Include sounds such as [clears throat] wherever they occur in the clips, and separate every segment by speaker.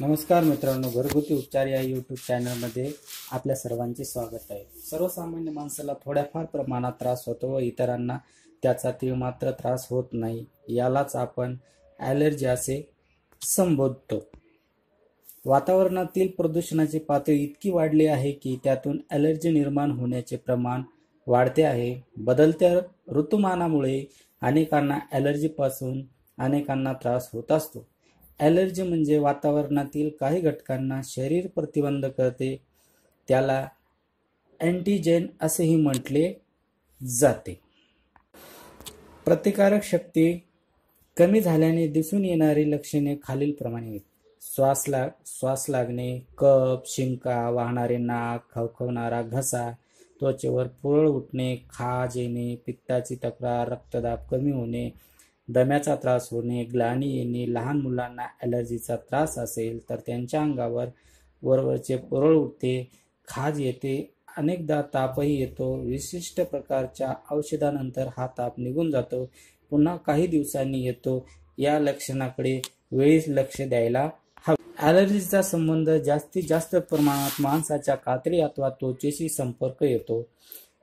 Speaker 1: नमस्कार मित्रांनो घरगुती उपचार या यूट्यूब चॅनलमध्ये आपल्या सर्वांचे स्वागत आहे. सर्वसामान्य माणसाला थोड्याफार प्रमाणात त्रास होतो व इतरांना त्याचा तीळमात्र त्रास होत नाही. यालाच आपण ॲलर्जी असे संबोधतो. वातावरणातील प्रदूषणाची पातळी इतकी वाढली आहे की त्यातून ॲलर्जी निर्माण होण्याचे प्रमाण वाढते आहे. बदलत्या ऋतुमानामुळे अनेकांना ॲलर्जीपासून अनेकांना त्रास होत असतो. ॲलर्जी म्हणजे वातावरणातील काही घटकांना शरीर प्रतिबंध करते. त्याला अँटीजेन असेही म्हटले जाते. प्रतिकारक शक्ती कमी झाल्याने दिसून येणारी लक्षणे खालीलप्रमाणे आहेत. श्वास लाग श्वास लागणे कफ शिंका वाहणारे नाक खवखवणारा घसा त्वचेवर पुरळ उठणे खाज येणे पित्ताची तक्रार रक्तदाब कमी होणे दम्याचा त्रास होणे ग्लानी येणे लहान मुलांना ॲलर्जीचा त्रास असेल तर त्यांच्या अंगावर वरवरचे पुरळ उठते खाज येते अनेकदा तापही येतो. विशिष्ट प्रकारच्या औषधानंतर हा ताप निघून जातो. पुन्हा काही दिवसांनी येतो. या लक्षणाकडे वेळीच लक्ष द्यायला हवे. ॲलर्जीचा संबंध जास्तीत जास्त प्रमाणात माणसाच्या कात्री अथवा त्वचेशी संपर्क येतो.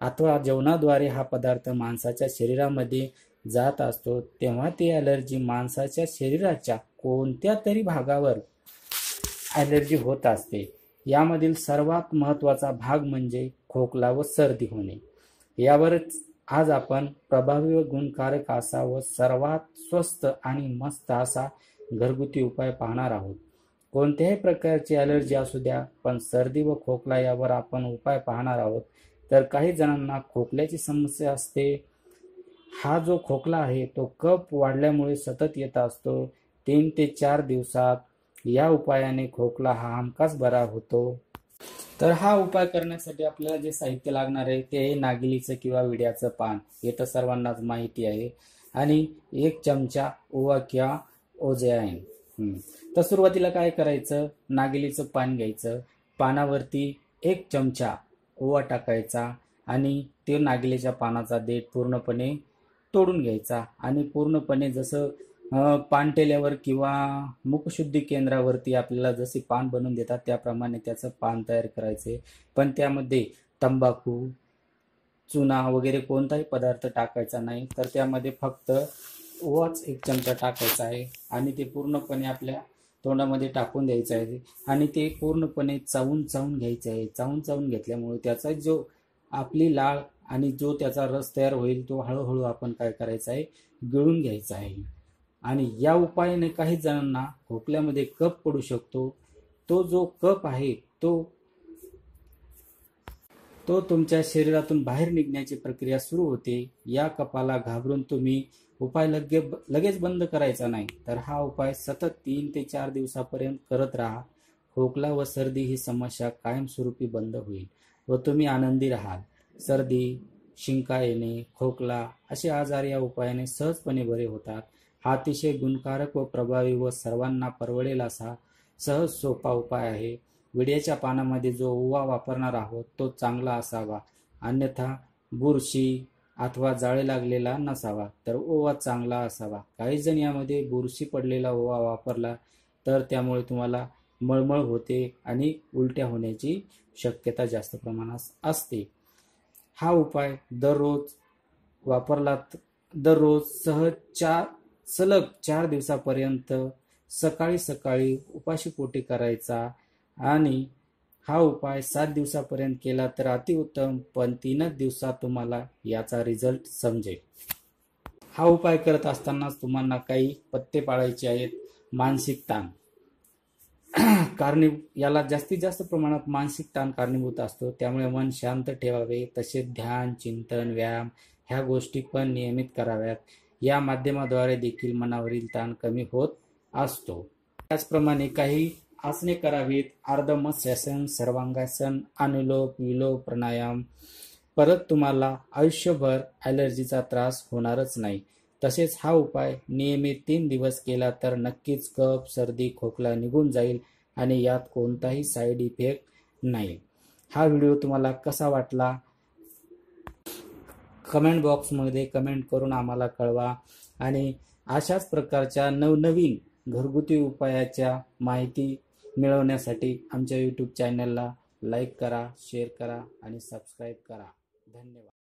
Speaker 1: अथवा जेवणाद्वारे हा पदार्थ माणसाच्या शरीरामध्ये जात असतो तेव्हा ती ॲलर्जी माणसाच्या शरीराच्या कोणत्या तरी भागावर ॲलर्जी होत असते. यामधील सर्वात महत्त्वाचा भाग म्हणजे खोकला व सर्दी होणे. यावरच आज आपण प्रभावी व गुणकारक असा व सर्वात स्वस्त आणि मस्त असा घरगुती उपाय पाहणार आहोत. कोणत्याही प्रकारची ॲलर्जी असू द्या पण सर्दी व खोकला यावर आपण उपाय पाहणार आहोत. तर काही जणांना खोकल्याची समस्या असते हा जो खोकला आहे तो कप वाढल्यामुळे सतत येत असतो. तीन ते चार दिवसात या उपायाने खोकला हा हमखास बरा होतो. तर हा उपाय करण्यासाठी आपल्याला जे साहित्य लागणार आहे ते नागिलीचं किंवा विड्याचं पान हे तर सर्वांनाच माहिती आहे. आणि एक चमचा ओवा किंवा ओजयाईन तर सुरुवातीला काय करायचं? नागिलीचं पान घ्यायचं. पानावरती एक चमचा ओवा टाकायचा आणि ते नागिलीच्या पानाचा देठ पूर्णपणे तोडून घ्यायचा आणि पूर्णपणे जसं पानटेल्यावर किंवा मुखशुद्धी केंद्रावरती आपल्याला जसे पान बनवून देतात त्याप्रमाणे त्याचं पान तयार करायचे. पण त्यामध्ये तंबाखू चुना वगैरे कोणताही पदार्थ टाकायचा नाही. तर त्यामध्ये फक्त ओवाच एक चमचा टाकायचा आहे आणि ते पूर्णपणे आपल्या तोंडामध्ये टाकून द्यायचं आहे आणि ते पूर्णपणे चावून चावून घ्यायचं आहे. चावून चावून घेतल्यामुळे त्याचा जो आपली लाळ आणि जो त्याचा रस तयार होईल तो हळूहळू आपण काय करायचा आहे? गिळून घ्यायचा आहे. आणि या उपायाने काही जणांना खोकल्यामध्ये कप पडू शकतो. तो जो कप आहे तो तो तुमच्या शरीरातून बाहेर निघण्याची प्रक्रिया सुरू होते. या कपाला घाबरून तुम्ही उपाय लगे लगेच बंद करायचा नाही. तर हा उपाय सतत तीन ते चार दिवसापर्यंत करत राहा. खोकला व सर्दी ही समस्या कायमस्वरूपी बंद होईल व तुम्ही आनंदी राहाल. सर्दी शिंका येणे खोकला असे आजार या उपायाने सहजपणे बरे होतात. हा अतिशय गुणकारक व प्रभावी व सर्वांना परवडेल असा सहज सोपा उपाय आहे. विड्याच्या पानामध्ये जो ओवा वापरणार आहोत तो चांगला असावा. अन्यथा बुरशी अथवा जाळे लागलेला नसावा तर ओवा चांगला असावा. काही जण यामध्ये बुरशी पडलेला ओवा वापरला तर त्यामुळे तुम्हाला मळमळ होते आणि उलट्या होण्याची शक्यता जास्त प्रमाणात असते. हा उपाय दररोज वापरला दररोज सहज चार सलग चार दिवसापर्यंत सकाळी सकाळी उपाशी पोटी करायचा आणि हा उपाय सात दिवसापर्यंत केला तर अतिउत्तम पण तीनच दिवसात तुम्हाला याचा रिझल्ट समजेल. हा उपाय करत असतानाच तुम्हाला काही पत्ते पाळायचे आहेत. मानसिक ताण. [clears throat] कारणी याला जास्तीत जास्त प्रमाणात मानसिक ताण कारणीभूत असतो. त्यामुळे मन शांत ठेवावे. तसेच ध्यान चिंतन व्यायाम ह्या गोष्टी पण नियमित कराव्यात. या माध्यमाद्वारे देखील मनावरील ताण कमी होत असतो. त्याचप्रमाणे काही आसने करावीत. अर्धमत्स्यासन सर्वांगासन अनुलोप विलोप प्राणायाम. परत तुम्हाला आयुष्यभर ॲलर्जीचा त्रास होणारच नाही. तसेच हा उपाय नियमित तीन दिवस केला तर नक्कीच कप सर्दी खोकला निघून जाईल. आणि यात कोणताही साईड इफेक्ट नाही. हा व्हिडिओ तुम्हाला कसा वाटला? कमेंट बॉक्समध्ये कमेंट करून आम्हाला कळवा. आणि अशाच प्रकारच्या नवनवीन घरगुती उपायाच्या माहिती मिळवण्यासाठी आमच्या यूट्यूब चॅनलला लाईक करा शेअर करा आणि सबस्क्राईब करा. धन्यवाद.